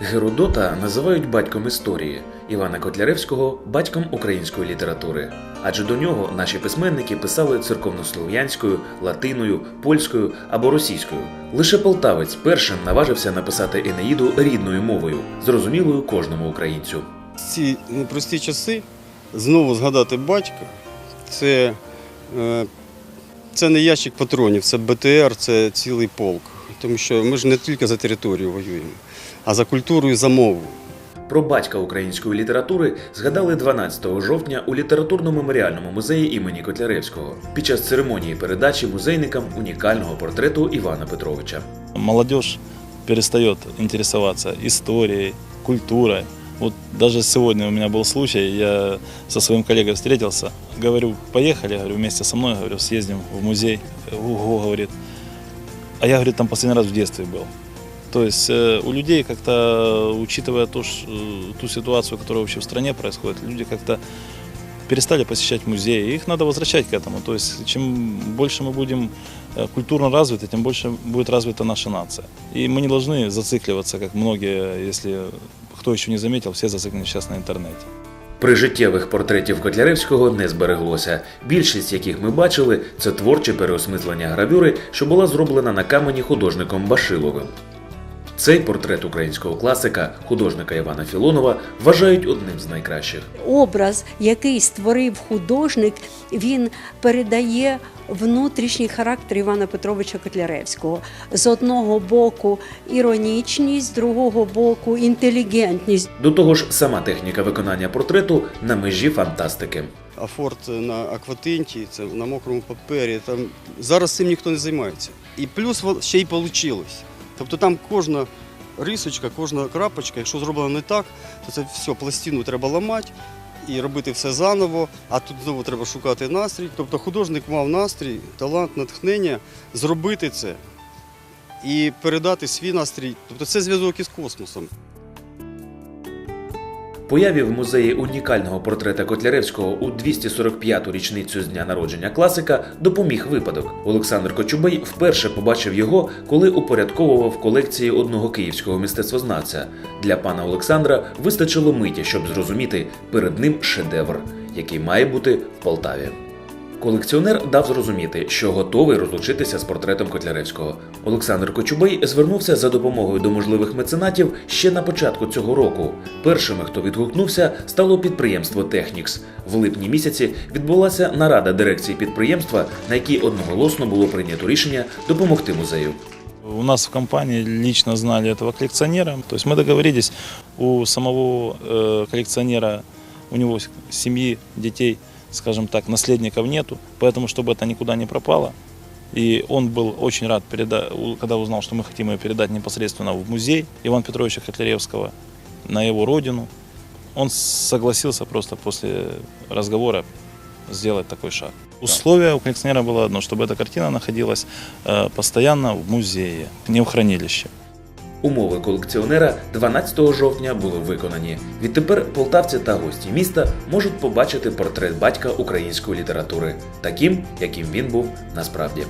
Геродота називають батьком історії, Івана Котляревського батьком української літератури. Адже до нього наші письменники писали церковнослов'янською, латиною, польською або російською. Лише полтавець першим наважився написати Енеїду рідною мовою, зрозумілою кожному українцю. ці непрості часи знову згадати батька це, е, це не ящик патронів, це БТР, це цілий полк. Тому що ми ж не тільки за територію воюємо, а за культуру і за мову. Про батька української літератури згадали 12 жовтня у літературно-меморіальному музеї імені Котляревського під час церемонії передачі музейникам унікального портрету Івана Петровича. молодежь перестает интересоваться историей, культурой. Вот даже сегодня у меня был случай, я со своим коллегой встретился, говорю, поехали, говорю, вместе со мной, говорю, съездим в музей. Ого, говорит. А я, говорит, там последний раз в детстве был. То есть э, у людей как-то, учитывая то, ш- э, ту ситуацию, которая вообще в стране происходит, люди как-то перестали посещать музеи. Их надо возвращать к этому. То есть чем больше мы будем э, культурно развиты, тем больше будет развита наша нация. И мы не должны зацикливаться, как многие, если кто еще не заметил, все зациклены сейчас на интернете. Прижиттєвих портретів Котляревського не збереглося. Більшість яких ми бачили, це творче переосмислення гравюри, що була зроблена на камені художником Башиловим. Цей портрет українського класика, художника Івана Філонова, вважають одним з найкращих. образ, який створив художник, він передає внутрішній характер Івана Петровича Котляревського. З одного боку іронічність, з другого боку інтелігентність. До того ж, сама техніка виконання портрету на межі фантастики. Афорт на акватинті, це на мокрому папері. Там зараз цим ніхто не займається. І плюс во- ще й вийшло. Тобто там кожна рисочка, кожна крапочка, якщо зроблено не так, то це все, пластину треба ламати і робити все заново, а тут знову треба шукати настрій. Тобто художник мав настрій, талант, натхнення зробити це і передати свій настрій. Тобто це зв'язок із космосом. Появі в музеї унікального портрета Котляревського у 245-ту річницю з дня народження класика допоміг випадок. Олександр Кочубей вперше побачив його, коли упорядковував колекції одного київського мистецтвознавця. Для пана Олександра вистачило миті, щоб зрозуміти перед ним шедевр, який має бути в Полтаві. Колекціонер дав зрозуміти, що готовий розлучитися з портретом Котляревського. Олександр Кочубей звернувся за допомогою до можливих меценатів ще на початку цього року. Першими, хто відгукнувся, стало підприємство Технікс. В липні місяці відбулася нарада дирекції підприємства, на якій одноголосно було прийнято рішення допомогти музею. У нас в компании лично знали этого коллекционера. То есть мы договорились у самого э, коллекционера, у него с- семьи, детей, Скажем так, наследников нету, поэтому чтобы это никуда не пропало. И он был очень рад, переда- когда узнал, что мы хотим ее передать непосредственно в музей Ивана Петровича Котляревского, на его родину. Он согласился просто после разговора сделать такой шаг. Условие у коллекционера было одно, чтобы эта картина находилась э, постоянно в музее, не в хранилище. Умови колекціонера 12 жовтня були виконані. Відтепер полтавці та гості міста можуть побачити портрет батька української літератури, таким, яким він був насправді.